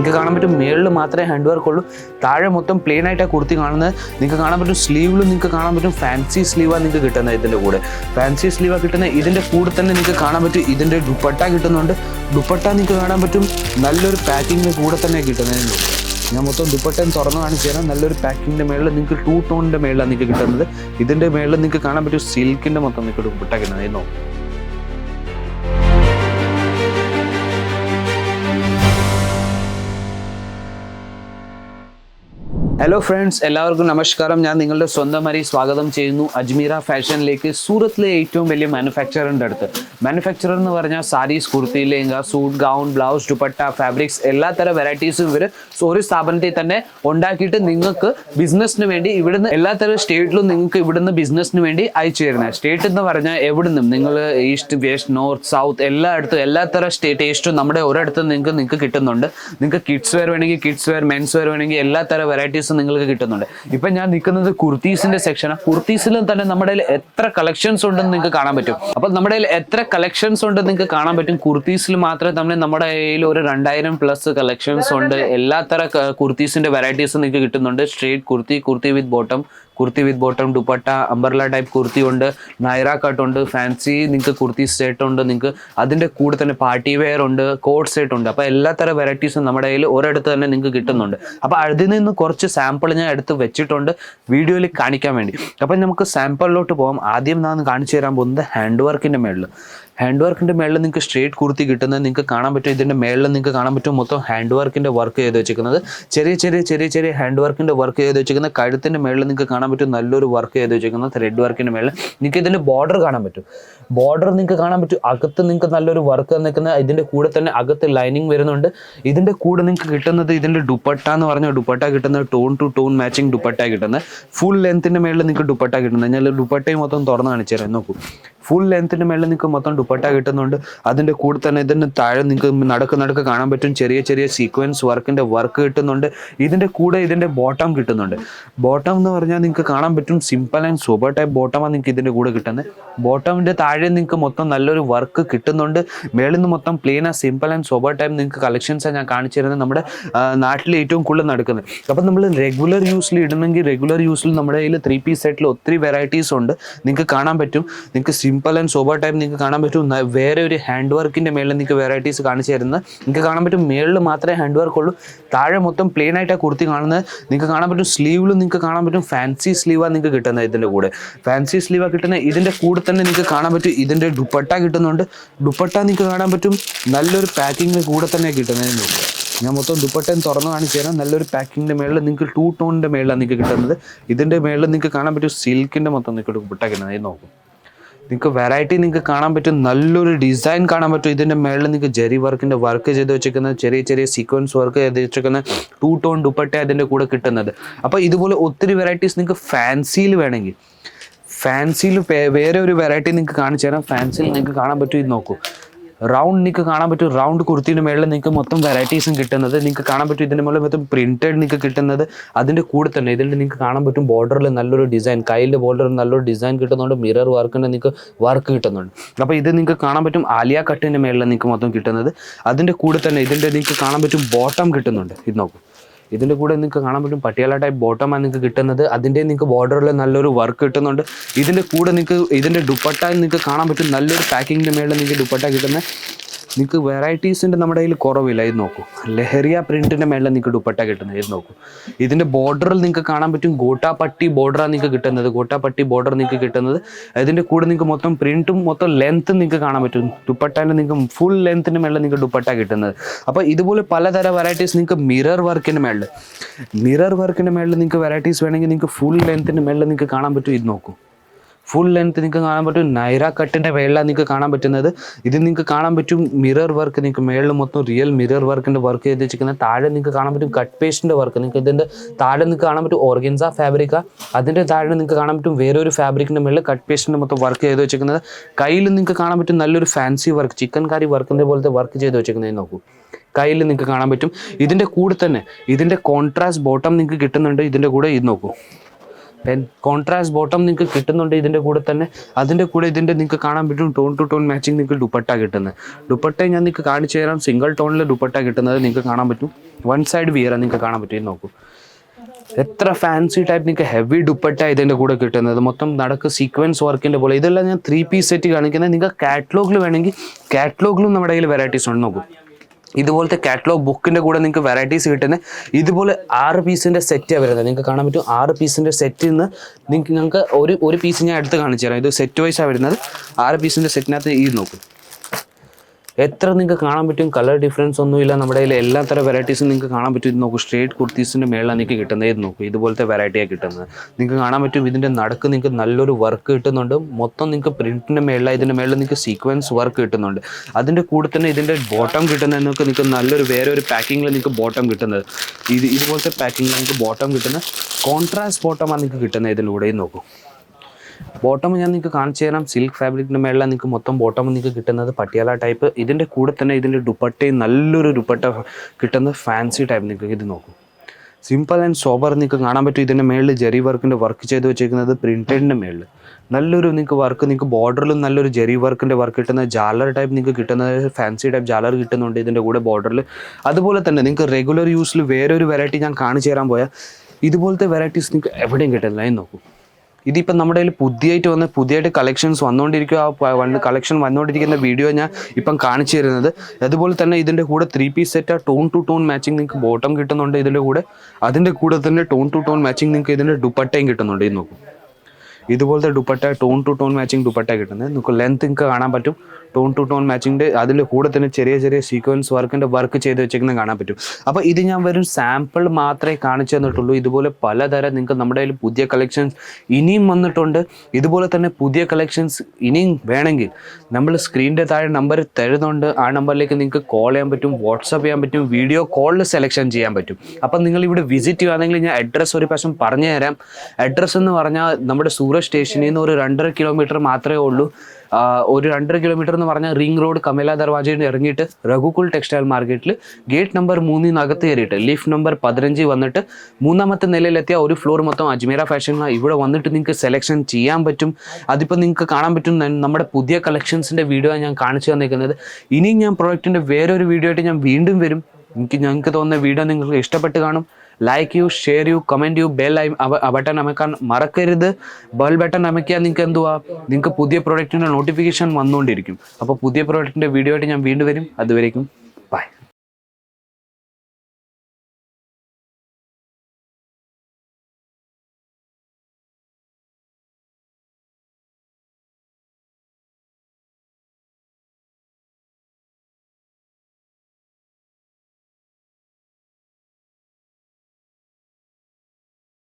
നിങ്ങൾക്ക് കാണാൻ പറ്റും മേളിൽ മാത്രമേ ഹാൻഡ് വർക്ക് ഉള്ളൂ. താഴെ മൊത്തം പ്ലെയിൻ ആയിട്ടാണ് കുർത്തി കാണുന്നത്. നിങ്ങൾക്ക് കാണാൻ പറ്റും സ്ലീവിലും നിങ്ങൾക്ക് കാണാൻ പറ്റും ഫാൻസി സ്ലീവാണ് നിങ്ങൾക്ക് കിട്ടുന്നത് ഇതിന്റെ കൂടെ. ഫാൻസി സ്ലീവാണ് കിട്ടുന്നത് ഇതിന്റെ കൂടെ തന്നെ നിങ്ങൾക്ക് കാണാൻ പറ്റും ഇതിന്റെ ദുപ്പട്ട കിട്ടുന്നുണ്ട്. ദുപ്പട്ട നിങ്ങൾക്ക് കാണാൻ പറ്റും നല്ലൊരു പാക്കിങ്ങിന് കൂടെ തന്നെ കിട്ടുന്നതിന് ഞാൻ മൊത്തം ദുപ്പട്ടയും തുറന്ന് കാണിച്ചു തരാം. നല്ലൊരു പാക്കിങ്ങിന്റെ മേളിൽ നിങ്ങൾക്ക് ടൂ ടോണിന്റെ മേളിലാണ് നിങ്ങൾക്ക് കിട്ടുന്നത്. ഇതിന്റെ മേളിൽ നിങ്ങൾക്ക് കാണാൻ പറ്റും സിൽക്കിന്റെ മൊത്തം നിങ്ങൾക്ക് ദുപ്പട്ട കിട്ടുന്നത്. നോക്കും. ഹലോ ഫ്രണ്ട്സ് എല്ലാവർക്കും നമസ്കാരം. ഞാൻ നിങ്ങളുടെ സ്വന്തം അരി സ്വാഗതം ചെയ്യുന്നു. അജ്മീറ ഫാഷനിലേക്ക് സൂറത്തിലെ ഏറ്റവും വലിയ മാനുഫാക്ചറിന്റെ അടുത്ത്. മാനുഫാക്ചറർ എന്ന് പറഞ്ഞാൽ sarees kurti lehenga suit gown blouse dupatta fabrics എല്ലാ തരം വെറൈറ്റീസും ഇവർ ഒരു സ്ഥാപനത്തിൽ തന്നെ ഉണ്ടാക്കിയിട്ട് നിങ്ങൾക്ക് ബിസിനസ്സിന് വേണ്ടി ഇവിടുന്ന് എല്ലാ തരം സ്റ്റേറ്റിലും നിങ്ങൾക്ക് ഇവിടുന്ന് ബിസിനസ്സിന് വേണ്ടി അയച്ചു തരുന്നത് സ്റ്റേറ്റ് എന്ന് പറഞ്ഞാൽ എവിടുന്നും. നിങ്ങൾ ഈസ്റ്റ് വെസ്റ്റ് നോർത്ത് സൗത്ത് എല്ലായിടത്തും എല്ലാ തരം സ്റ്റേറ്റ് ടേസ്റ്റും നമ്മുടെ ഒരിടത്തും നിങ്ങൾക്ക് നിങ്ങൾക്ക് കിട്ടുന്നുണ്ട്. നിങ്ങൾക്ക് കിഡ്സ് വെയർ വേണമെങ്കിൽ കിഡ്സ് വെയർ മെൻസ് വെയർ വേണമെങ്കിൽ എല്ലാ തരം വെറൈറ്റീസും നിങ്ങൾക്ക് കിട്ടുന്നുണ്ട്. ഇപ്പൊ ഞാൻ നിൽക്കുന്നത് കുർത്തീസിന്റെ സെക്ഷനാണ് കുർത്തീസിലും തന്നെ നമ്മുടെ എത്ര കളക്ഷൻസ് ഉണ്ടെന്ന് നിങ്ങൾക്ക് കാണാൻ പറ്റും. അപ്പൊ നമ്മുടെ എത്ര കളക്ഷൻസ് ഉണ്ടെന്ന് നിങ്ങൾക്ക് കാണാൻ പറ്റും. കുർത്തീസിൽ മാത്രമേ തന്നെ നമ്മുടെ കയ്യിൽ ഒരു രണ്ടായിരം പ്ലസ് കളക്ഷൻസ് ഉണ്ട്. എല്ലാ തര കുർത്തീസിന്റെ വെറൈറ്റീസും നിങ്ങൾക്ക് കിട്ടുന്നുണ്ട്. Straight kurti kurti with bottom kurti with bottom dupatta umbrella type kurti ഉണ്ട് നൈറ കട്ട് ഉണ്ട് ഫാൻസി നിങ്ങൾക്ക് കുർത്തി സെറ്റ് ഉണ്ട് നിങ്ങൾക്ക് അതിന്റെ കൂടെ തന്നെ പാർട്ടി വെയർ ഉണ്ട് കോട്ട് സെറ്റ് ഉണ്ട്. അപ്പോൾ എല്ലാ തരം വെറൈറ്റീസും നമ്മുടെ കയ്യിൽ ഒരിടത്ത് തന്നെ നിങ്ങൾക്ക് കിട്ടുന്നുണ്ട്. അപ്പോൾ അതിൽ നിന്ന് കുറച്ച് സാമ്പിൾ ഞാൻ എടുത്ത് വെച്ചിട്ടുണ്ട് വീഡിയോയിൽ കാണിക്കാൻ വേണ്ടി. അപ്പം നമുക്ക് സാമ്പിളിലോട്ട് പോകാം ആദ്യം ഞാൻ കാണിച്ചു തരാൻ പോകുന്നത് ഹാൻഡ് വർക്കിന്റെ മേളിൽ ഹാൻഡ് വർക്കിന്റെ മേളിൽ നിങ്ങൾക്ക് സ്ട്രേറ്റ് കുർത്തി കിട്ടുന്നത് നിങ്ങൾക്ക് കാണാൻ പറ്റും. ഇതിന്റെ മേളിൽ നിങ്ങൾക്ക് കാണാൻ പറ്റും മൊത്തം ഹാൻഡ് വർക്കിന്റെ വർക്ക് ചെയ്ത് വെച്ചിരിക്കുന്നത്. ചെറിയ ചെറിയ ചെറിയ ചെറിയ ഹാൻഡ് വർക്കിന്റെ വർക്ക് ചെയ്ത് വെച്ചിരിക്കുന്ന കഴുത്തിന്റെ മേളിൽ നിങ്ങൾക്ക് കാണാൻ പറ്റും നല്ലൊരു വർക്ക് ചെയ്ത് വെച്ചിരിക്കുന്ന ത്രെഡ് വർക്കിന്റെ മേളിൽ. നിങ്ങൾക്ക് ഇതിന്റെ ബോർഡർ കാണാൻ പറ്റും. ബോർഡർ നിങ്ങൾക്ക് കാണാൻ പറ്റും. അകത്ത് നിങ്ങൾക്ക് നല്ലൊരു വർക്ക് നിൽക്കുന്ന ഇതിന്റെ കൂടെ തന്നെ അകത്ത് ലൈനിങ് വരുന്നുണ്ട്. ഇതിന്റെ കൂടെ നിങ്ങൾക്ക് കിട്ടുന്നത് ഇതിന്റെ ദുപ്പട്ട എന്ന് പറഞ്ഞ ദുപ്പട്ട കിട്ടുന്നത്. Tone to tone matching dupatta കിട്ടുന്നത്. ഫുൾ ലെങ്ത്തിന്റെ മേളിൽ നിങ്ങൾക്ക് ദുപ്പട്ട കിട്ടുന്നത്. ഞാൻ ദുപ്പട്ടയും മൊത്തം തുറന്ന് കാണിച്ചു തരാം നോക്കൂ. ഫുൾ ലെങ്ത്തിന്റെ മേളിൽ നിങ്ങൾക്ക് മൊത്തം ദുപ്പട്ട കിട്ടുന്നുണ്ട്. അതിന്റെ കൂടെ തന്നെ ഇതിന് താഴെ നിങ്ങൾക്ക് നടക്ക് നടക്ക് കാണാൻ പറ്റും. ചെറിയ ചെറിയ സീക്വൻസ് വർക്കിന്റെ വർക്ക് കിട്ടുന്നുണ്ട്. ഇതിന്റെ കൂടെ ഇതിന്റെ ബോട്ടം കിട്ടുന്നുണ്ട്. ബോട്ടം എന്ന് പറഞ്ഞാൽ നിങ്ങൾക്ക് കാണാൻ പറ്റും സിമ്പിൾ ആൻഡ് സൂപ്പർ ടൈപ്പ് ബോട്ടമാണ് നിങ്ങൾക്ക് ഇതിന്റെ കൂടെ കിട്ടുന്നത്. ബോട്ടമിന്റെ താഴെ നിങ്ങൾക്ക് മൊത്തം നല്ലൊരു വർക്ക് കിട്ടുന്നുണ്ട്. മേളിൽ നിന്ന് മൊത്തം പ്ലെയിൻ ആ സിമ്പിൾ ആൻഡ് സൂപ്പർ ടൈപ്പ് നിങ്ങൾക്ക് കളക്ഷൻസാണ് ഞാൻ കാണിച്ചു തരുന്നത് നമ്മുടെ നാട്ടിൽ ഏറ്റവും കൂടുതൽ നടക്കുന്നത്. അപ്പം നമ്മൾ റെഗുലർ യൂസിൽ ഇടണമെങ്കിൽ റെഗുലർ യൂസിൽ നമ്മുടെ കയ്യിൽ ത്രീ പീസ് സെറ്റിൽ ഒത്തിരി വെറൈറ്റീസ് ഉണ്ട്. നിങ്ങൾക്ക് കാണാൻ പറ്റും. നിങ്ങൾക്ക് സിമ്പിൾ ആൻഡ് സോബർ ടൈപ്പ് നിങ്ങൾക്ക് കാണാൻ പറ്റും. ന- വേറെ ഒരു ഹാൻഡ് വർക്കിന്റെ മേളിൽ നിങ്ങൾക്ക് വെറൈറ്റീസ് കാണിച്ചു തരുന്നത് നിങ്ങൾക്ക് കാണാൻ പറ്റും മേളിൽ മാത്രമേ ഹാൻഡ് വർക്ക് ഉള്ളൂ. താഴെ മൊത്തം പ്ലെയിൻ ആയിട്ടാണ് കുർത്തി കാണുന്നത്. നിങ്ങൾക്ക് കാണാൻ പറ്റും സ്ലീവിലും നിങ്ങൾക്ക് കാണാൻ പറ്റും ഫാൻസി സ്ലീവാണ് നിങ്ങൾക്ക് കിട്ടുന്നത് ഇതിന്റെ കൂടെ. ഫാൻസി സ്ലീവാണ് കിട്ടുന്നത് ഇതിന്റെ കൂടെ തന്നെ നിങ്ങൾക്ക് കാണാൻ പറ്റും. ഇതിന്റെ ദുപ്പട്ട കിട്ടുന്നുണ്ട്. ദുപ്പട്ട നിങ്ങൾക്ക് കാണാൻ പറ്റും. നല്ലൊരു പാക്കിങ്ങിന് കൂടെ തന്നെ കിട്ടുന്നതിന് കൂടെ. ഞാൻ മൊത്തം ദുപ്പട്ടയും തുറന്ന് കാണിച്ചു തരാം. നല്ലൊരു പാക്കിങ്ങിന്റെ മേളിൽ നിങ്ങൾക്ക് ടൂ ടോണിന്റെ മേളിലാണ് നിങ്ങൾക്ക് കിട്ടുന്നത്. ഇതിന്റെ മേളിൽ നിങ്ങൾക്ക് കാണാൻ പറ്റും സിൽക്കിന്റെ മൊത്തം നിങ്ങൾക്ക് ദുപ്പട്ട കിട്ടുന്നത്. നോക്കും. നിങ്ങൾക്ക് വെറൈറ്റി നിങ്ങൾക്ക് കാണാൻ പറ്റും. നല്ലൊരു ഡിസൈൻ കാണാൻ പറ്റും. ഇതിന്റെ മേളിൽ നിങ്ങൾക്ക് ജെറി വർക്കിന്റെ വർക്ക് ചെയ്ത് വെച്ചിരിക്കുന്ന ചെറിയ ചെറിയ സീക്വൻസ് വർക്ക് ചെയ്ത് വെച്ചിരിക്കുന്ന ടൂ ടോൺ ദുപ്പട്ട അതിന്റെ കൂടെ കിട്ടുന്നത്. അപ്പോൾ ഇതുപോലെ ഒത്തിരി വെറൈറ്റീസ് നിങ്ങൾക്ക് ഫാൻസിയിൽ വേണമെങ്കിൽ. ഫാൻസിയിൽ വേറെ ഒരു വെറൈറ്റി നിങ്ങൾക്ക് കാണിച്ചു തരാം. ഫാൻസിയിൽ നിങ്ങൾക്ക് കാണാൻ പറ്റും. ഇത് നോക്കൂ. റൗണ്ട് നിങ്ങൾക്ക് കാണാൻ പറ്റും. റൗണ്ട് കുർത്തിന്റെ മേളിൽ നിങ്ങൾക്ക് മൊത്തം വെറൈറ്റീസും കിട്ടുന്നത്. നിങ്ങൾക്ക് കാണാൻ പറ്റും ഇതിന്റെ മുകളിൽ മൊത്തം പ്രിന്റഡ് നിങ്ങൾക്ക് കിട്ടുന്നത്. അതിന്റെ കൂടെ തന്നെ ഇതിൽ നിങ്ങൾക്ക് കാണാൻ പറ്റും ബോർഡറിൽ നല്ലൊരു ഡിസൈൻ കയ്യിന്റെ ബോർഡറിൽ നല്ലൊരു ഡിസൈൻ കിട്ടുന്നുണ്ട്. മിറർ വർക്കിന്റെ നിങ്ങൾക്ക് വർക്ക് കിട്ടുന്നുണ്ട്. അപ്പോൾ ഇത് നിങ്ങൾക്ക് കാണാൻ പറ്റും ആലിയ കട്ടിന്റെ മേളിൽ നിങ്ങൾക്ക് മൊത്തം കിട്ടുന്നത്. അതിന്റെ കൂടെ തന്നെ ഇതിന്റെ നിങ്ങൾക്ക് കാണാൻ പറ്റും ബോട്ടം കിട്ടുന്നുണ്ട്. ഇത് നോക്കൂ. ഇതിന്റെ കൂടെ നിങ്ങൾക്ക് കാണാൻ പറ്റും പട്ടിയാല ടൈപ്പ് ബോട്ടമാണ് നിങ്ങൾക്ക് കിട്ടുന്നത്. അതിന്റെ നിങ്ങൾക്ക് ബോർഡറിൽ നല്ലൊരു വർക്ക് കിട്ടുന്നുണ്ട്. ഇതിന്റെ കൂടെ നിങ്ങൾക്ക് ഇതിന്റെ ദുപ്പട്ട നിങ്ങൾക്ക് കാണാൻ പറ്റും. നല്ലൊരു പാക്കിങ്ങിന്റെ മേളിൽ നിങ്ങൾക്ക് ദുപ്പട്ട കിട്ടുന്നത്. നിങ്ങൾക്ക് വെറൈറ്റീസിന്റെ നമ്മുടെ കയ്യിൽ കുറവില്ല ഇത് നോക്കൂ. ലഹരിയ പ്രിന്റിന്റെ മേളിൽ നിങ്ങൾക്ക് ദുപ്പട്ട കിട്ടുന്നത് ഇത് നോക്കൂ. ഇതിന്റെ ബോർഡറിൽ നിങ്ങൾക്ക് കാണാൻ പറ്റും ഗോട്ടാപ്പട്ടി ബോർഡറാണ് നിങ്ങൾക്ക് കിട്ടുന്നത് ഗോട്ടാപ്പട്ടി ബോർഡർ നിങ്ങൾക്ക് കിട്ടുന്നത്. അതിന്റെ കൂടെ നിങ്ങൾക്ക് മൊത്തം പ്രിന്റും മൊത്തം ലെങ്ത്തും നിങ്ങൾക്ക് കാണാൻ പറ്റും. ദുപ്പട്ടേന്റെ നിങ്ങൾക്ക് ഫുൾ ലെങ്ത്തിന്റെ മേളിൽ നിങ്ങൾക്ക് ദുപ്പട്ട കിട്ടുന്നത്. അപ്പോൾ ഇതുപോലെ പലതരം വെറൈറ്റീസ് നിങ്ങൾക്ക് മിറർ വർക്കിന്റെ മേളിൽ മിറർ വർക്കിന്റെ മേളിൽ നിങ്ങൾക്ക് വെറൈറ്റീസ് വേണമെങ്കിൽ നിങ്ങൾക്ക് ഫുൾ ലെങ്ത്തിന്റെ മേളിൽ നിങ്ങൾക്ക് കാണാൻ പറ്റും ഇത് നോക്കൂ. ഫുൾ ലെങ്ത് നിങ്ങൾക്ക് കാണാൻ പറ്റും. നൈറ കട്ടിന്റെ മേളിലാണ് നിങ്ങൾക്ക് കാണാൻ പറ്റുന്നത്. ഇത് നിങ്ങൾക്ക് കാണാൻ പറ്റും മിറർ വർക്ക് നിങ്ങൾക്ക് മേളിൽ മൊത്തം റിയൽ മിറർ വർക്കിന്റെ വർക്ക് ചെയ്ത് വെച്ചിരിക്കുന്നത് താഴെ നിങ്ങൾക്ക് കാണാൻ പറ്റും കട്ട് പേസ്റ്റിന്റെ വർക്ക് നിങ്ങൾക്ക് ഇതിന്റെ താഴെ നിങ്ങൾക്ക് കാണാൻ പറ്റും ഓർഗൻസ ഫാബ്രിക്ക അതിന്റെ താഴെ നിങ്ങൾക്ക് കാണാൻ പറ്റും വേറൊരു ഫാബ്രിക്കിന്റെ മേളിൽ കട്ട് പേസ്റ്റിന്റെ മൊത്തം വർക്ക് ചെയ്ത് വെച്ചിരിക്കുന്നത്. കയ്യിൽ നിങ്ങൾക്ക് കാണാൻ പറ്റും നല്ലൊരു ഫാൻസി വർക്ക് ചിക്കൻ കറി വർക്കിന്റെ പോലത്തെ വർക്ക് ചെയ്ത് വെച്ചിരിക്കുന്നത്. നോക്കൂ. കയ്യിൽ നിങ്ങൾക്ക് കാണാൻ പറ്റും. ഇതിന്റെ കൂടെ തന്നെ ഇതിന്റെ കോൺട്രാസ്റ്റ് ബോട്ടം നിങ്ങൾക്ക് കിട്ടുന്നുണ്ട്. ഇതിന്റെ കൂടെ ഇത് നോക്കൂ. പെൻ കോൺട്രാസ്റ്റ് ബോട്ടം നിങ്ങൾക്ക് കിട്ടുന്നുണ്ട് ഇതിന്റെ കൂടെ തന്നെ. അതിന്റെ കൂടെ ഇതിന്റെ നിങ്ങൾക്ക് കാണാൻ പറ്റും ടോൺ ടു ടോൺ മാച്ചിങ് നിങ്ങൾക്ക് ദുപ്പട്ട കിട്ടുന്നത്. ദുപ്പട്ട ഞാൻ നിങ്ങൾക്ക് കാണിച്ചു തരാം. സിംഗിൾ ടോണിൽ ദുപ്പട്ട കിട്ടുന്നത് നിങ്ങൾക്ക് കാണാൻ പറ്റും. വൺ സൈഡ് വിയർ നിങ്ങൾക്ക് കാണാൻ പറ്റും. നോക്കൂ. എത്ര ഫാൻസി ടൈപ്പ് നിങ്ങൾക്ക് ഹെവി ദുപ്പട്ട ഇതിന്റെ കൂടെ കിട്ടുന്നത്. മൊത്തം നടക്ക് സീക്വൻസ് വർക്കിന്റെ പോലെ. ഇതെല്ലാം ഞാൻ ത്രീ പീസ് സെറ്റ് കാണിക്കുന്നത്. നിങ്ങൾക്ക് കാറ്റലോഗിൽ വേണമെങ്കിൽ കാറ്റലോഗിലും നമ്മുടെ കയ്യിൽ വെറൈറ്റീസ് ഉണ്ട്. നോക്കൂ. ഇതുപോലത്തെ കാറ്റലോഗ് ബുക്കിന്റെ കൂടെ നിങ്ങൾക്ക് വെറൈറ്റീസ് കിട്ടുന്ന ഇതുപോലെ ആറ് പീസിന്റെ സെറ്റാണ് വരുന്നത്. നിങ്ങൾക്ക് കാണാൻ പറ്റും ആറ് പീസിന്റെ സെറ്റിൽ നിന്ന് നിങ്ങൾക്ക് ഞങ്ങൾക്ക് ഒരു ഒരു പീസ് ഞാൻ എടുത്ത് കാണിച്ചു തരാം ഇത് സെറ്റ് വൈസാണ് വരുന്നത്. ആറ് പീസിന്റെ സെറ്റിനകത്ത് ഈ നോക്കും. എത്ര നിങ്ങൾക്ക് കാണാൻ പറ്റും? കളർ ഡിഫറൻസ് ഒന്നുമില്ല. നമ്മുടെ കയ്യിൽ എല്ലാ തരം വെറൈറ്റീസും നിങ്ങൾക്ക് കാണാൻ പറ്റും. ഇത് നോക്കൂ സ്ട്രേറ്റ് കുർത്തീസിന്റെ മേളിലാണ് നിങ്ങൾക്ക് കിട്ടുന്നത്. നോക്കൂ ഇതുപോലത്തെ വെറൈറ്റിയാണ് കിട്ടുന്നത്. നിങ്ങൾക്ക് കാണാൻ പറ്റും ഇതിന്റെ നടുക്ക് നിങ്ങൾക്ക് നല്ലൊരു വർക്ക് കിട്ടുന്നുണ്ട്. മൊത്തം നിങ്ങൾക്ക് പ്രിന്റിന്റെ മേളിലാണ് ഇതിന്റെ മേളിൽ നിങ്ങൾക്ക് സീക്വൻസ് വർക്ക് കിട്ടുന്നുണ്ട്. അതിന്റെ കൂടെ തന്നെ ഇതിന്റെ ബോട്ടം കിട്ടുന്നത് നിങ്ങൾക്ക് നിങ്ങൾക്ക് നല്ലൊരു വേറെ ഒരു പാക്കിങ്ങിൽ നിങ്ങൾക്ക് ബോട്ടം കിട്ടുന്നത്. ഇത് ഇതുപോലത്തെ പാക്കിങ്ങിൽ നിങ്ങൾക്ക് ബോട്ടം കിട്ടുന്ന കോൺട്രാസ്റ്റ് ബോട്ടമാണ് നിങ്ങൾക്ക് കിട്ടുന്നത് ഇതിലൂടെയും നോക്കൂ. ബോട്ടം ഞാൻ നിങ്ങൾക്ക് കാണിച്ചു തരാം. സിൽക്ക് ഫാബ്രിക്കിന്റെ മേളിൽ നിങ്ങൾക്ക് മൊത്തം ബോട്ടം നിങ്ങൾക്ക് കിട്ടുന്നത് പട്ടിയാല ടൈപ്പ് ഇതിന്റെ കൂടെ തന്നെ ഇതിന്റെ ദുപ്പട്ടയും നല്ലൊരു ദുപ്പട്ട കിട്ടുന്ന ഫാൻസി ടൈപ്പ് നിങ്ങൾക്ക് ഇത് നോക്കും. സിമ്പിൾ ആൻഡ് സോബർ നിങ്ങൾക്ക് കാണാൻ പറ്റും. ഇതിന്റെ മേളിൽ ജെറി വർക്കിന്റെ വർക്ക് ചെയ്ത് വെച്ചിരിക്കുന്നത് പ്രിന്റഡിന്റെ മേളിൽ നല്ലൊരു നിങ്ങൾക്ക് വർക്ക് നിങ്ങൾക്ക് ബോർഡറിലും നല്ലൊരു ജെറി വർക്കിന്റെ വർക്ക് കിട്ടുന്ന ജാലർ ടൈപ്പ് നിങ്ങൾക്ക് കിട്ടുന്നത് ഫാൻസി ടൈപ്പ് ജാലർ കിട്ടുന്നുണ്ട് ഇതിന്റെ കൂടെ ബോർഡറിൽ അതുപോലെ തന്നെ നിങ്ങൾക്ക് റെഗുലർ യൂസിൽ വേറൊരു വെറൈറ്റി ഞാൻ കാണിച്ചു തരാൻ പോയാൽ ഇതുപോലത്തെ വെറൈറ്റീസ് നിങ്ങൾക്ക് എവിടെയും കിട്ടുന്നില്ല. നോക്കൂ. ഇതിപ്പോൾ നമ്മുടെ കയ്യിൽ പുതിയതായിട്ട് വന്ന് പുതിയതായിട്ട് കളക്ഷൻസ് വന്നുകൊണ്ടിരിക്കുക ആ വൺ കളക്ഷൻ വന്നുകൊണ്ടിരിക്കുന്ന വീഡിയോ ഞാൻ ഇപ്പം കാണിച്ചു തരുന്നത്. അതുപോലെ തന്നെ ഇതിന്റെ കൂടെ three piece set tone to tone matching നിങ്ങൾക്ക് ബോട്ടം കിട്ടുന്നുണ്ട് ഇതിന്റെ കൂടെ. അതിന്റെ കൂടെ തന്നെ ടോൺ ടു ടോൺ മാച്ചിങ് നിങ്ങൾക്ക് ഇതിന്റെ ദുപ്പട്ടയും കിട്ടുന്നുണ്ട്. ഇത് നോക്കും. ഇതുപോലത്തെ dupatta tone to tone matching dupatta കിട്ടുന്നത് നിങ്ങൾക്ക് ലെങ്ത് നിങ്ങൾക്ക് കാണാൻ പറ്റും. ടോൺ ടു ടോൺ മാച്ചിങ്ങിന്റെ അതിന്റെ കൂടെ തന്നെ ചെറിയ ചെറിയ സീക്വൻസ് വർക്കിന്റെ വർക്ക് ചെയ്ത് വെച്ചേക്കുന്നത് കാണാൻ പറ്റും. അപ്പോൾ ഇത് ഞാൻ വെറും സാമ്പിൾ മാത്രമേ കാണിച്ചു തന്നിട്ടുള്ളൂ. ഇതുപോലെ പലതരം നിങ്ങൾക്ക് നമ്മുടെ കയ്യിൽ പുതിയ കളക്ഷൻസ് ഇനിയും വന്നിട്ടുണ്ട്. ഇതുപോലെ തന്നെ പുതിയ കളക്ഷൻസ് ഇനിയും വേണമെങ്കിൽ നമ്മൾ സ്ക്രീനിന്റെ താഴെ നമ്പർ തരുന്നുണ്ട്. ആ നമ്പറിലേക്ക് നിങ്ങൾക്ക് കോൾ ചെയ്യാൻ പറ്റും വാട്സപ്പ് ചെയ്യാൻ പറ്റും വീഡിയോ കോളിൽ സെലക്ഷൻ ചെയ്യാൻ പറ്റും. അപ്പം നിങ്ങൾ ഇവിടെ വിസിറ്റ് ചെയ്യുകയാണെങ്കിൽ ഞാൻ അഡ്രസ്സ് ഒരു പ്രാവശ്യം പറഞ്ഞു തരാം അഡ്രസ്സ് എന്ന് പറഞ്ഞാൽ നമ്മുടെ സൂറത്ത് സ്റ്റേഷനിൽ നിന്ന് ഒരു രണ്ടര കിലോമീറ്റർ മാത്രമേ ഉള്ളൂ. ഒരു രണ്ടര കിലോമീറ്റർ എന്ന് പറഞ്ഞാൽ റിംഗ് റോഡ് കമല ദർവാജയിൽ നിന്ന് ഇറങ്ങിയിട്ട് രഘുകുൽ ടെക്സ്റ്റൈൽ മാർക്കറ്റിൽ ഗേറ്റ് നമ്പർ മൂന്നിൽ നിന്ന് അകത്ത് കയറിയിട്ട് ലിഫ്റ്റ് നമ്പർ പതിനഞ്ച് വന്നിട്ട് മൂന്നാമത്തെ നിലയിലെത്തിയ ഒരു ഫ്ലോർ മൊത്തം അജ്മീറ ഫാഷനിലാണ് ഇവിടെ വന്നിട്ട് നിങ്ങൾക്ക് സെലക്ഷൻ ചെയ്യാൻ പറ്റും. അതിപ്പോൾ നിങ്ങൾക്ക് കാണാൻ പറ്റും നമ്മുടെ പുതിയ കളക്ഷൻസിന്റെ വീഡിയോ ഞാൻ കാണിച്ചു തന്നിരിക്കുന്നത്. ഇനിയും ഞാൻ പ്രൊഡക്റ്റിന്റെ വേറൊരു വീഡിയോ ആയിട്ട് ഞാൻ വീണ്ടും വരും. എനിക്ക് ഞങ്ങൾക്ക് തോന്നുന്ന വീഡിയോ നിങ്ങൾക്ക് ഇഷ്ടപ്പെട്ട് കാണും. Like you share you comment you bell button അമക്കാൻ മറക്കരുത്. ബെൽ ബട്ടൺ അമക്കിയാൽ നിങ്ങൾക്ക് എന്തുവാ? നിങ്ങൾക്ക് പുതിയ പ്രോഡക്റ്റിന്റെ നോട്ടിഫിക്കേഷൻ വന്നുകൊണ്ടിരിക്കും. അപ്പോൾ പുതിയ പ്രോഡക്റ്റിന്റെ വീഡിയോ ആയിട്ട് ഞാൻ വീണ്ടും വരും. അതുവരേക്കും ബൈ